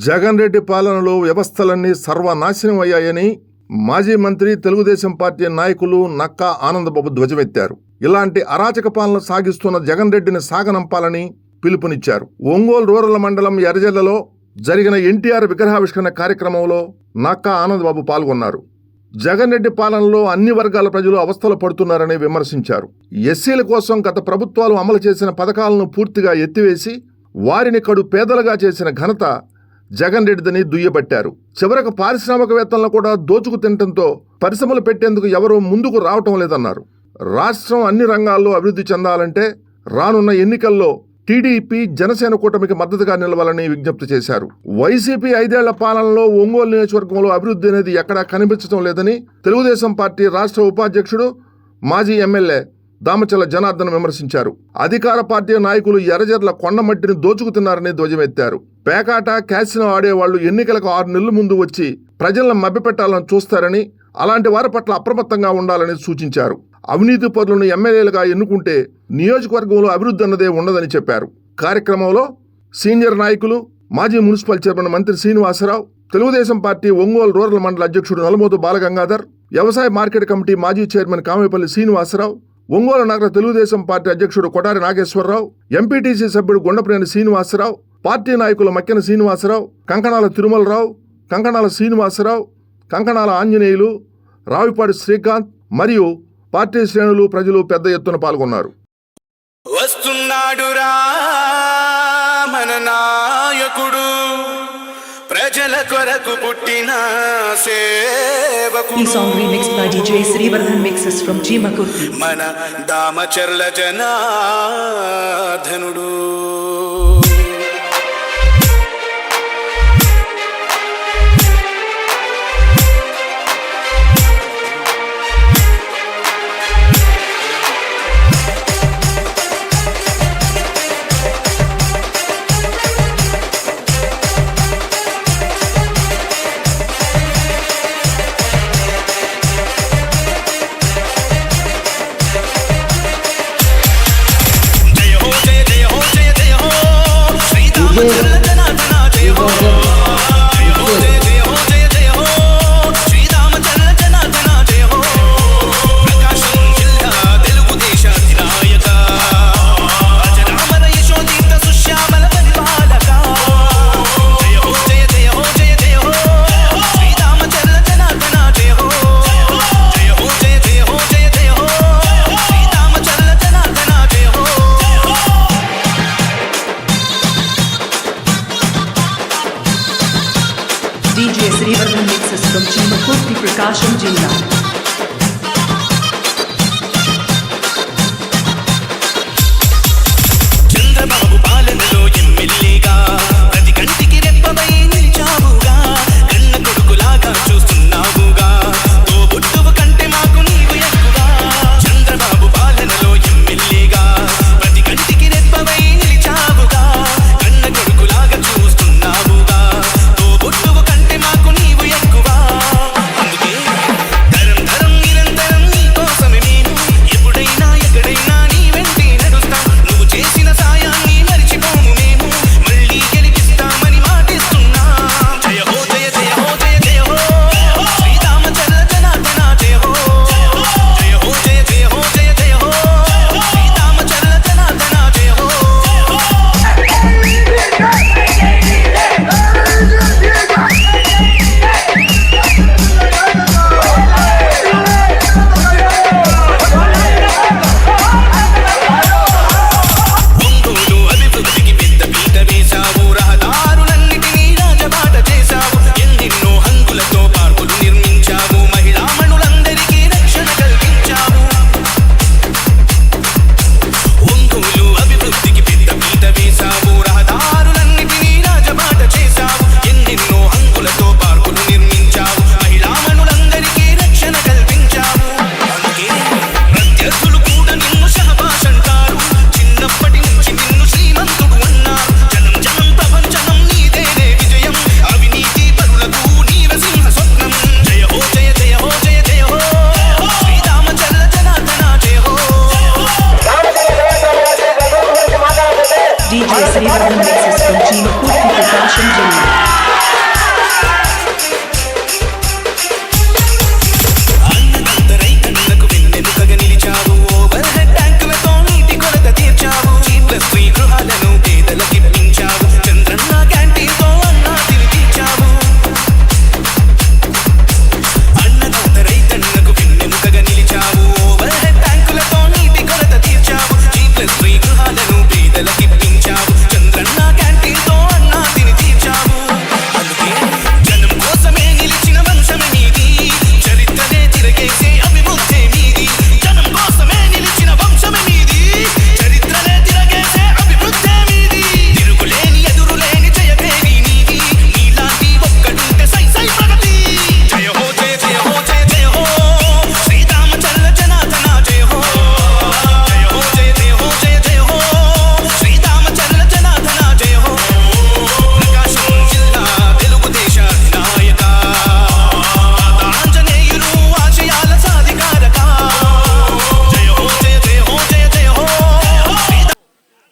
జగన్ రెడ్డి పాలనలో వ్యవస్థలన్నీ సర్వనాశనం అయ్యాయని మాజీ మంత్రి తెలుగుదేశం పార్టీ నాయకులు నక్కా ఆనందబాబు ధ్వజమెత్తారు. ఇలాంటి అరాచక పాలన సాగిస్తున్న జగన్ రెడ్డిని సాగనంపాలని పిలుపునిచ్చారు. ఒంగోలు రూరల్ మండలం ఎర్రజల్లలో జరిగిన ఎన్టీఆర్ విగ్రహావిష్కరణ కార్యక్రమంలో నక్కా ఆనందబాబు పాల్గొన్నారు. జగన్ రెడ్డి పాలనలో అన్ని వర్గాల ప్రజలు అవస్థలు పడుతున్నారని విమర్శించారు. ఎస్సీల కోసం గత ప్రభుత్వాలు అమలు చేసిన పథకాలను పూర్తిగా ఎత్తివేసి వారిని కడు పేదలుగా చేసిన ఘనత జగన్ రెడ్డిదని దుయ్యబట్టారు. చివరకు పారిశ్రామికవేత్తలను కూడా దోచుకు తినటంతో పరిశ్రమలు పెట్టేందుకు ఎవరూ ముందుకు రావటం లేదన్నారు. రాష్ట్రం అన్ని రంగాల్లో అభివృద్ధి చెందాలంటే రానున్న ఎన్నికల్లో టీడీపీ జనసేన కూటమికి మద్దతుగా నిలవాలని విజ్ఞప్తి చేశారు. వైసీపీ ఐదేళ్ళ పాలనలో ఒంగోలు నియోజకవర్గంలో అభివృద్ధి అనేది ఎక్కడా కనిపించడం లేదని తెలుగుదేశం పార్టీ రాష్ట్ర ఉపాధ్యక్షుడు మాజీ ఎమ్మెల్యే దామచల జనార్దన్ విమర్శించారు. అధికార పార్టీ నాయకులు ఎర్రజర్ల కొండమట్టిని దోచుకుతున్నారని ధ్వజమెత్తారు. పేకాట క్యాసినో ఆడేవాళ్ళు ఎన్నికలకు ఆరు నెలల ముందు వచ్చి ప్రజలను మభ్యపెట్టాలని చూస్తారని అలాంటి వారి పట్ల అప్రమత్తంగా ఉండాలని సూచించారు. అవినీతి పరులను ఎమ్మెల్యేలుగా ఎన్నుకుంటే నియోజకవర్గంలో అభివృద్ధి అన్నదే ఉండదని చెప్పారు. కార్యక్రమంలో సీనియర్ నాయకులు మాజీ municipal chairman Mantri Srinivasarao Telugu Desam party Ongole rural మండల అధ్యక్షుడు నలమోతు బాలగంగాధర్ వ్యవసాయ మార్కెట్ కమిటీ మాజీ చైర్మన్ కామేపల్లి శ్రీనివాసరావు ఒంగోలు నగర తెలుగుదేశం పార్టీ అధ్యక్షుడు కొటారి నాగేశ్వరరావు ఎంపీటీసీ సభ్యుడు గుండప్రేని శ్రీనివాసరావు పార్టీ నాయకులు మక్కెన శ్రీనివాసరావు కంకణాల తిరుమలరావు కంకణాల శ్రీనివాసరావు కంకణాల ఆంజనేయులు రావిపాటి శ్రీకాంత్ మరియు పార్టీ శ్రేణులు ప్రజలు పెద్ద ఎత్తున పాల్గొన్నారు. వస్తున్నాడు రా మన నాయకుడు. ప్రజల కొరకు పుట్టిన సేవకు శ్రీవర్ధన్ మిక్సెస్ ఫ్రమ్ జీమకు మన దామచర్ల జనాధనుడు ధనుడు खुद प्रकाशम जिला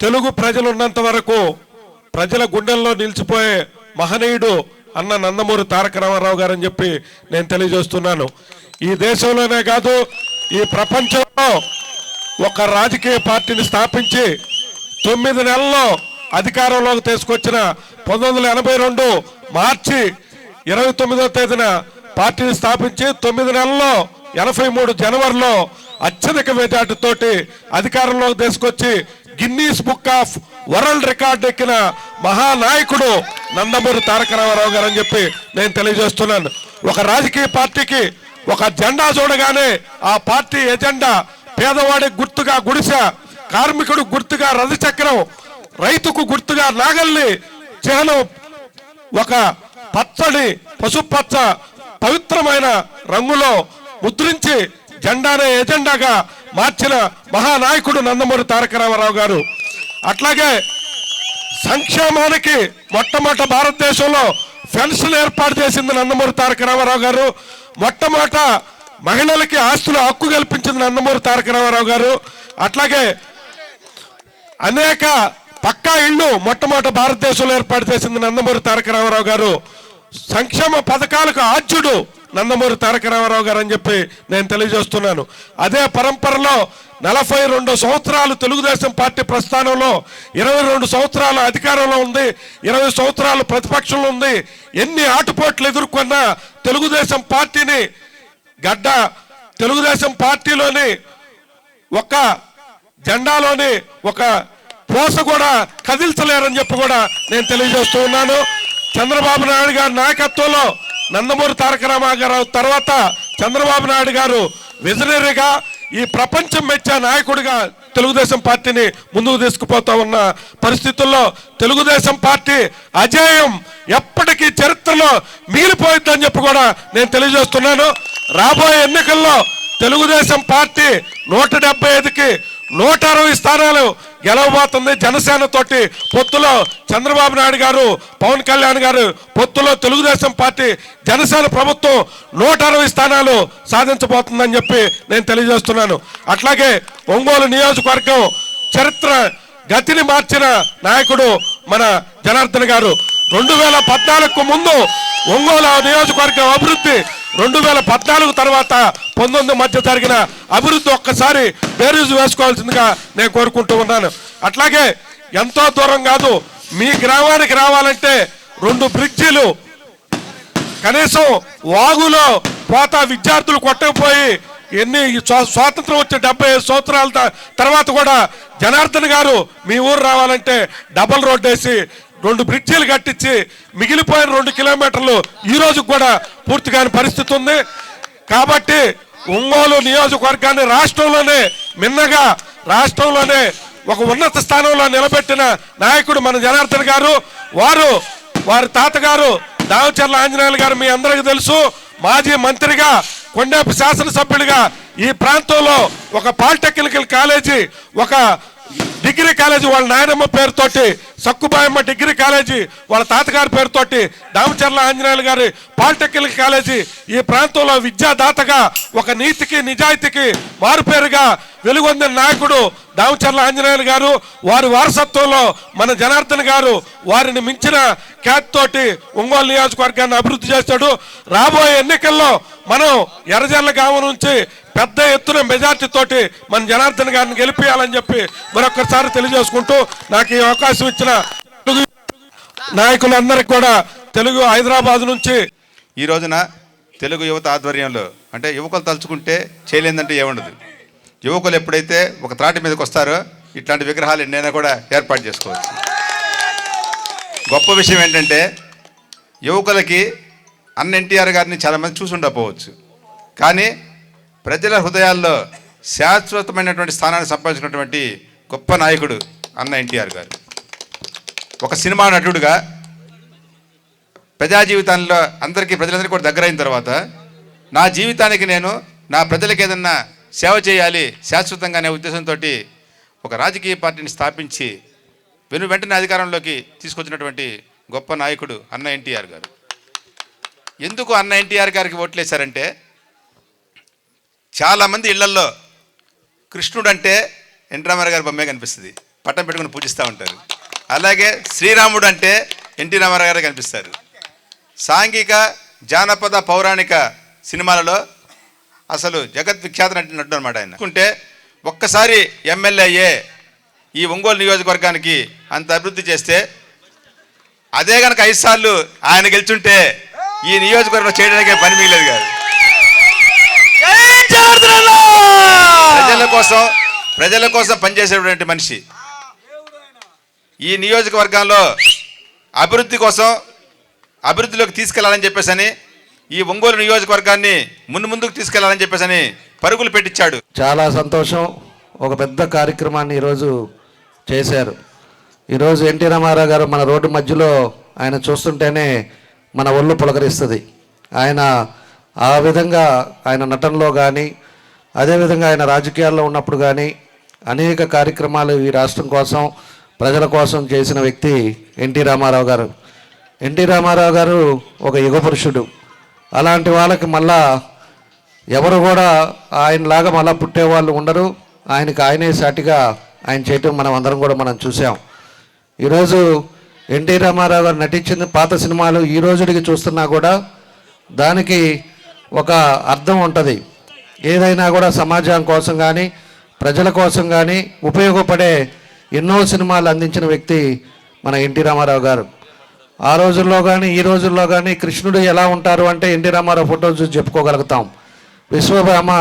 తెలుగు ప్రజలు ఉన్నంత వరకు ప్రజల గుండెల్లో నిలిచిపోయే మహనీయుడు అన్న నందమూరి తారక రామారావు గారని చెప్పి నేను తెలియజేస్తున్నాను. ఈ దేశంలోనే కాదు ఈ ప్రపంచంలో ఒక రాజకీయ పార్టీని స్థాపించి తొమ్మిది నెలల్లో అధికారంలోకి తీసుకొచ్చిన పంతొమ్మిది ఎనభై రెండు మార్చి ఇరవై తొమ్మిదో తేదీన పార్టీని స్థాపించి తొమ్మిది నెలల్లో ఎనభై మూడు జనవరిలో అత్యధిక మెజార్టీతోటి అధికారంలోకి తీసుకొచ్చి Guinness book of world record ఎక్కిన మహానాయకుడు నందమూరి తారక రామారావు గారు అని చెప్పి నేను తెలియజేస్తున్నాను. ఒక రాజకీయ పార్టీకి ఒక జెండా చూడగానే ఆ పార్టీ ఎజెండా పేదవాడి గుర్తుగా గుడిసె కార్మికుడు గుర్తుగా రథచక్రం రైతుకు గుర్తుగా నాగల్ని చిహ్నం ఒక పచ్చడి పసుపచ్చ పవిత్రమైన రంగులో ముద్రించి జెండానే ఎజెండాగా మార్చిన మహానాయకుడు నందమూరి తారక రామారావు గారు. అట్లాగే సంక్షేమానికి మొట్టమొదట భారతదేశంలో ఫెన్షన్ ఏర్పాటు చేసింది నందమూరి తారక రామారావు గారు. మొట్టమొదట మహిళలకి ఆస్తుల హక్కు కల్పించింది నందమూరి తారక రామారావు గారు. అట్లాగే అనేక పక్కా ఇళ్ళు మొట్టమొదట భారతదేశంలో ఏర్పాటు చేసింది నందమూరి తారక రామారావు గారు. సంక్షేమ పథకాలకు ఆద్యుడు నందమూరి తారక రామారావు గారు అని చెప్పి నేను తెలియజేస్తున్నాను. అదే పరంపరలో నలభై రెండు సంవత్సరాలు తెలుగుదేశం పార్టీ ప్రస్థానంలో ఇరవై రెండు సంవత్సరాలు అధికారంలో ఉంది ఇరవై సంవత్సరాలు ప్రతిపక్షంలో ఉంది ఎన్ని ఆటుపోట్లు ఎదుర్కొన్నా తెలుగుదేశం పార్టీని గడ్డ తెలుగుదేశం పార్టీలోని ఒక జెండాలోని ఒక పోస కూడా కదిల్చలేరని చెప్పి కూడా నేను తెలియజేస్తూ ఉన్నాను. చంద్రబాబు నాయుడు గారి నాయకత్వంలో నందమూరి తారక రామారావు తర్వాత చంద్రబాబు నాయుడు గారు విజనరీగా ఈ ప్రపంచం మెచ్చే నాయకుడిగా తెలుగుదేశం పార్టీని ముందుకు తీసుకుపోతా ఉన్న పరిస్థితుల్లో తెలుగుదేశం పార్టీ అజేయం ఎప్పటికీ చరిత్రలో మిగిలిపోయిద్దని చెప్పి కూడా నేను తెలియజేస్తున్నాను. రాబోయే ఎన్నికల్లో తెలుగుదేశం పార్టీ నూట డెబ్బై ఐదుకి నూట అరవై స్థానాలు గెలవబోతుంది. జనసేన తోటి పొత్తులో చంద్రబాబు నాయుడు గారు పవన్ కళ్యాణ్ గారు పొత్తులో తెలుగుదేశం పార్టీ జనసేన ప్రభుత్వం నూట అరవై స్థానాలు సాధించబోతుందని చెప్పి నేను తెలియజేస్తున్నాను. అట్లాగే ఒంగోలు నియోజకవర్గం చరిత్ర గతిని మార్చిన నాయకుడు మన జనార్దన్ గారు. రెండు వేల పద్నాలుగు ముందు ఒంగోలు నియోజకవర్గం అభివృద్ధి రెండు వేల పద్నాలుగు తర్వాత పంతొమ్మిది మధ్య జరిగిన అభివృద్ధి ఒక్కసారి బేరీజు వేసుకోవాల్సిందిగా నేను కోరుకుంటూ ఉన్నాను. అట్లాగే ఎంతో దూరం కాదు మీ గ్రామానికి రావాలంటే రెండు బ్రిడ్జీలు. కనీసం వాగులో పోతా విద్యార్థులు కొట్టకపోయి ఎన్ని స్వాతంత్రం వచ్చే డెబ్బై ఐదు సంవత్సరాల తర్వాత కూడా జనార్దన్ గారు మీ ఊరు రావాలంటే డబల్ రోడ్ వేసి రెండు బ్రిడ్జీలు కట్టించి మిగిలిపోయిన రెండు కిలోమీటర్లు ఈ రోజు కూడా పూర్తి కాని పరిస్థితి ఉంది. కాబట్టి ఒంగోలు నియోజకవర్గాన్ని రాష్ట్రంలోనే మిన్నగా రాష్ట్రంలోనే ఒక ఉన్నత స్థానంలో నిలబెట్టిన నాయకుడు మన జనార్దన్ గారు వారు వారి తాతగారు దావచర్ల ఆంజనేయులు గారు మీ అందరికీ తెలుసు. మాజీ మంత్రిగా కొండేపు శాసనసభ్యుడిగా ఈ ప్రాంతంలో ఒక పాలిటెక్నికల్ కాలేజీ ఒక డిగ్రీ కాలేజీ వాళ్ళ నాయనమ్మ పేరుతోటి సక్కుబాయమ్మ డిగ్రీ కాలేజీ వాళ్ళ తాతగారి పేరుతోటి దామచర్ల ఆంజనేయులు గారి పాలిటెక్నిక్ కాలేజీ ఈ ప్రాంతంలో విద్యాదాతగా ఒక నీతికి నిజాయితీకి మారుపేరుగా వెలుగొందిన నాయకుడు దామచర్ల ఆంజనేయులు గారు వారి వారసత్వంలో మన జనార్దన్ గారు వారిని మించిన ఖ్యాతి తోటి ఒంగోలు నియోజకవర్గాన్ని అభివృద్ధి చేస్తాడు రాబోయే ఎన్నికల్లో మనం ఎర్రజల్ల గామ నుంచి పెద్ద ఎత్తున మెజార్టీ తోటి మన జనార్దన్ గారిని గెలిపించాలని చెప్పి మరొకసారి తెలియజేసుకుంటూ నాకు ఈ అవకాశం ఇచ్చిన తెలుగు నాయకులందరికీ కూడా తెలుగు హైదరాబాద్ నుంచి ఈ రోజున తెలుగు యువత ఆధ్వర్యంలో అంటే యువకులు తలుచుకుంటే చేయలేదంటే ఏముండదు. యువకులు ఎప్పుడైతే ఒక త్రాటి మీదకి వస్తారో ఇట్లాంటి విగ్రహాలు ఎన్నైనా కూడా ఏర్పాటు చేసుకోవచ్చు. గొప్ప విషయం ఏంటంటే యువకులకి అన్న ఎన్టీఆర్ గారిని చాలామంది చూసి ఉండకపోవచ్చు కానీ ప్రజల హృదయాల్లో శాశ్వతమైనటువంటి స్థానాన్ని సంపాదించినటువంటి గొప్ప నాయకుడు అన్న ఎన్టీఆర్ గారు. ఒక సినిమా నటుడుగా ప్రజా జీవితంలో అందరికీ ప్రజలందరికీ కూడా దగ్గరైన తర్వాత నా జీవితానికి నేను నా ప్రజలకు ఏదన్నా సేవ చేయాలి శాశ్వతంగా అనే ఉద్దేశంతో ఒక రాజకీయ పార్టీని స్థాపించి వెను వెంటనే అధికారంలోకి తీసుకొచ్చినటువంటి గొప్ప నాయకుడు అన్న ఎన్టీఆర్ గారు. ఎందుకు అన్న ఎన్టీఆర్ గారికి ఓట్లేశారంటే చాలామంది ఇళ్ళల్లో కృష్ణుడు అంటే ఎన్టీ గారి బొమ్మే కనిపిస్తుంది. పట్టం పెట్టుకుని పూజిస్తూ ఉంటారు. అలాగే శ్రీరాముడు అంటే ఎన్టీ రామారావు గారు కనిపిస్తారు. సాంఘిక జానపద పౌరాణిక సినిమాలలో అసలు జగత్ విఖ్యాత నటుడు అనమాట ఆయన. అనుకుంటే ఒక్కసారి ఎమ్మెల్యే ఈ ఒంగోలు నియోజకవర్గానికి అంత అభివృద్ధి చేస్తే అదే కనుక ఐదు సార్లు ఆయన గెలుచుంటే ఈ నియోజకవర్గంలో చేయడానికే పని మిగిలేదు కాదు ప్రజల కోసం ప్రజల కోసం పనిచేసేటువంటి మనిషి. ఈ నియోజకవర్గంలో అభివృద్ధి కోసం అభివృద్ధిలోకి తీసుకెళ్ళాలని చెప్పేసని ఈ ఒంగోలు నియోజకవర్గాన్ని ముందు ముందుకు తీసుకెళ్ళాలని చెప్పేసని పరుగులు పెట్టించాడు. చాలా సంతోషం. ఒక పెద్ద కార్యక్రమాన్ని ఈరోజు చేశారు. ఈరోజు ఎన్టీ రామారావు గారు మన రోడ్డు మధ్యలో ఆయన చూస్తుంటేనే మన ఒళ్ళు పులకరిస్తుంది. ఆయన ఆ విధంగా ఆయన నటనలో కానీ అదేవిధంగా ఆయన రాజకీయాల్లో ఉన్నప్పుడు కానీ అనేక కార్యక్రమాలు ఈ రాష్ట్రం కోసం ప్రజల కోసం చేసిన వ్యక్తి ఎన్టీ రామారావు గారు. ఎన్టీ రామారావు గారు ఒక యుగ పురుషుడు. అలాంటి వాళ్ళకి మళ్ళా ఎవరు కూడా ఆయనలాగా మళ్ళా పుట్టేవాళ్ళు ఉండరు. ఆయనకి ఆయనే సాటిగా ఆయన చేయటం మనం అందరం కూడా మనం చూసాం. ఈరోజు ఎన్టీ రామారావు గారు నటించిన పాత సినిమాలు ఈ రోజుడికి చూస్తున్నా కూడా దానికి ఒక అర్థం ఉంటుంది. ఏదైనా కూడా సమాజం కోసం కానీ ప్రజల కోసం కానీ ఉపయోగపడే ఎన్నో సినిమాలు అందించిన వ్యక్తి మన ఎన్టీ రామారావు గారు. ఆ రోజుల్లో కానీ ఈ రోజుల్లో కానీ కృష్ణుడు ఎలా ఉంటారు అంటే ఎన్టీ రామారావు ఫోటో చూసి చెప్పుకోగలుగుతాం. విశ్వబ్రహ్మ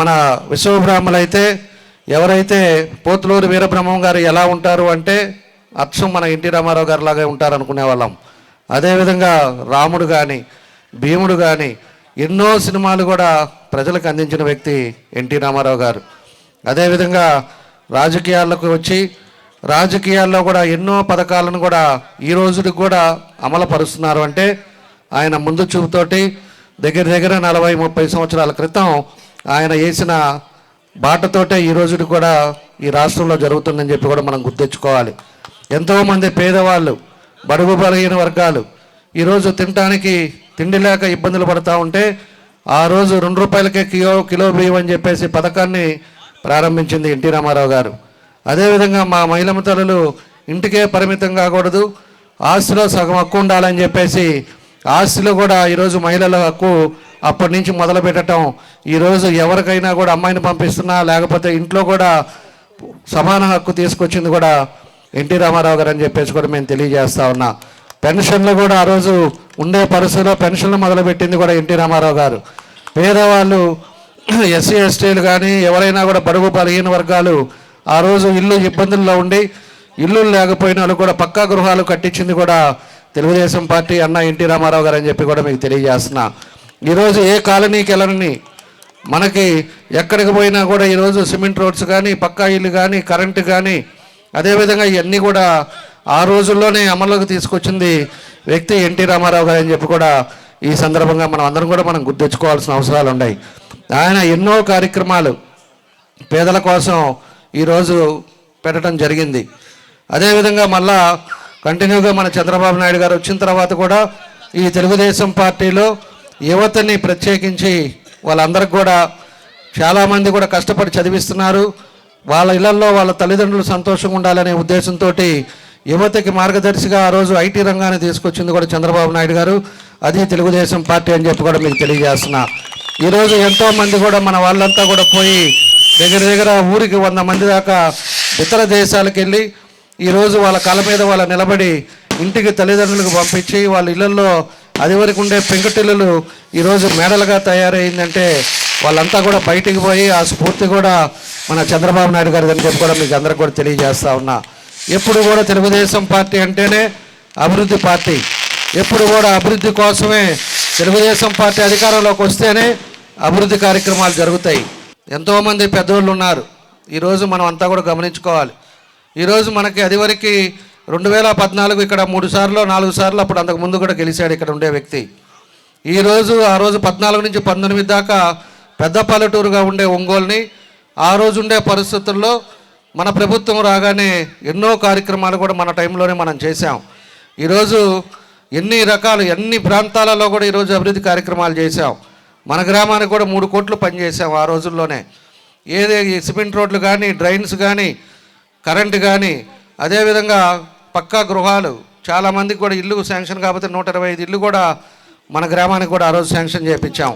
మన విశ్వబ్రహ్మలు అయితే ఎవరైతే పోతులూరు వీరబ్రహ్మం గారు ఎలా ఉంటారు అంటే అచ్చం మన ఎన్టీ రామారావు గారు లాగే ఉంటారనుకునే వాళ్ళం. అదేవిధంగా రాముడు కానీ భీముడు కానీ ఎన్నో సినిమాలు కూడా ప్రజలకు అందించిన వ్యక్తి ఎన్టీ రామారావు గారు. అదేవిధంగా రాజకీయాలకు వచ్చి రాజకీయాల్లో కూడా ఎన్నో పథకాలను కూడా ఈ రోజుకి కూడా అమలుపరుస్తున్నారు అంటే ఆయన ముందు చూపుతోటి దగ్గర దగ్గర నలభై ముప్పై సంవత్సరాల క్రితం ఆయన వేసిన బాటతోటే ఈ రోజుకి కూడా ఈ రాష్ట్రంలో జరుగుతుందని చెప్పి కూడా మనం గుర్తించుకోవాలి ఎంతోమంది పేదవాళ్ళు బడుగు బలహీన వర్గాలు ఈరోజు తినటానికి తిండి లేక ఇబ్బందులు పడుతూ ఉంటే ఆ రోజు రెండు రూపాయలకే కిలో కిలో బియ్యం అని చెప్పేసి పథకాన్ని ప్రారంభించింది ఎన్టీ రామారావు గారు. అదేవిధంగా మా మహిళమ తల్లులు ఇంటికే పరిమితం కాకూడదు ఆస్తిలో సగం హక్కు ఉండాలని చెప్పేసి ఆస్తిలో కూడా ఈరోజు మహిళల హక్కు అప్పటి నుంచి మొదలు పెట్టడం ఈరోజు ఎవరికైనా కూడా అమ్మాయిని పంపిస్తున్నా లేకపోతే ఇంట్లో కూడా సమాన హక్కు తీసుకొచ్చింది కూడా ఎన్టీ రామారావు గారు అని చెప్పేసి కూడా మేము తెలియజేస్తా ఉన్నా. పెన్షన్లు కూడా ఆ రోజు ఉండే పరిస్థితిలో పెన్షన్లు మొదలుపెట్టింది కూడా ఎన్టీ రామారావు గారు. పేదవాళ్ళు ఎస్సీ ఎస్టీలు కానీ ఎవరైనా కూడా బడుగు బలహీన వర్గాలు ఆ రోజు ఇల్లు ఇబ్బందుల్లో ఉండి ఇల్లు లేకపోయిన వాళ్ళు కూడా పక్కా గృహాలు కట్టించింది కూడా తెలుగుదేశం పార్టీ అన్న ఎన్టీ రామారావు గారు అని చెప్పి కూడా మీకు తెలియజేస్తున్నా. ఈరోజు ఏ కాలనీకి వెళ్ళని మనకి ఎక్కడికి పోయినా కూడా ఈరోజు సిమెంట్ రోడ్స్ కానీ పక్కా ఇల్లు కానీ కరెంటు కానీ అదేవిధంగా ఇవన్నీ కూడా ఆ రోజుల్లోనే అమల్లోకి తీసుకొచ్చింది వ్యక్తి ఎన్టీ రామారావు గారు అని చెప్పి కూడా ఈ సందర్భంగా మనం అందరం కూడా మనం గుర్తించుకోవాల్సిన అవసరాలు ఉన్నాయి. ఆయన ఎన్నో కార్యక్రమాలు పేదల కోసం ఈరోజు పెట్టడం జరిగింది. అదేవిధంగా మళ్ళా కంటిన్యూగా మన చంద్రబాబు నాయుడు గారు వచ్చిన తర్వాత కూడా ఈ తెలుగుదేశం పార్టీలో యువతని ప్రత్యేకించి వాళ్ళందరికి కూడా చాలామంది కూడా కష్టపడి చదివిస్తున్నారు. వాళ్ళ ఇళ్ళలో వాళ్ళ తల్లిదండ్రులు సంతోషంగా ఉండాలనే ఉద్దేశంతో యువతకి మార్గదర్శిగా ఆ రోజు ఐటీ రంగాన్ని తీసుకొచ్చింది కూడా చంద్రబాబు నాయుడు గారు. అది తెలుగుదేశం పార్టీ అని చెప్పి కూడా మీకు తెలియజేస్తున్నా. ఈరోజు ఎంతోమంది కూడా మన వాళ్ళంతా కూడా పోయి దగ్గర దగ్గర ఊరికి వంద మంది దాకా ఇతర దేశాలకు వెళ్ళి ఈరోజు వాళ్ళ కాళ్ళ మీద వాళ్ళ నిలబడి ఇంటికి తల్లిదండ్రులకు పంపించి వాళ్ళ ఇళ్ళలో అది వరకు ఉండే పెంకుటిల్లులు ఈరోజు మేడలుగా తయారైందంటే వాళ్ళంతా కూడా బయటికి పోయి ఆ స్ఫూర్తి కూడా మన చంద్రబాబు నాయుడు గారి అని చెప్పి కూడా మీకు అందరికి కూడా తెలియజేస్తా ఉన్నా. ఎప్పుడు కూడా తెలుగుదేశం పార్టీ అంటేనే అభివృద్ధి పార్టీ. ఎప్పుడు కూడా అభివృద్ధి కోసమే తెలుగుదేశం పార్టీ అధికారంలోకి వస్తేనే అభివృద్ధి కార్యక్రమాలు జరుగుతాయి. ఎంతోమంది పెద్దోళ్ళు ఉన్నారు. ఈరోజు మనం అంతా కూడా గమనించుకోవాలి. ఈరోజు మనకి అదివరకు రెండు వేల పద్నాలుగు ఇక్కడ మూడు సార్లు నాలుగు సార్లు అప్పుడు అంతకు ముందు కూడా గెలిచాడు ఇక్కడ ఉండే వ్యక్తి. ఈరోజు ఆ రోజు పద్నాలుగు నుంచి పంతొమ్మిది దాకా పెద్ద పల్లెటూరుగా ఉండే ఒంగోలుని ఆ రోజు ఉండే పరిస్థితుల్లో మన ప్రభుత్వం రాగానే ఎన్నో కార్యక్రమాలు కూడా మన టైంలోనే మనం చేసాం ఈరోజు ఎన్ని రకాలు ఎన్ని ప్రాంతాలలో కూడా ఈరోజు అభివృద్ధి కార్యక్రమాలు చేసాం మన గ్రామానికి కూడా మూడు కోట్లు పనిచేసాం ఆ రోజుల్లోనే. ఏదే సిమెంట్ రోడ్లు కానీ డ్రైన్స్ కానీ కరెంటు కానీ అదేవిధంగా పక్కా గృహాలు చాలామందికి కూడా ఇల్లు శాంక్షన్ కాకపోతే నూట ఇరవై ఐదు ఇల్లు కూడా మన గ్రామానికి కూడా ఆ రోజు శాంక్షన్ చేయించాం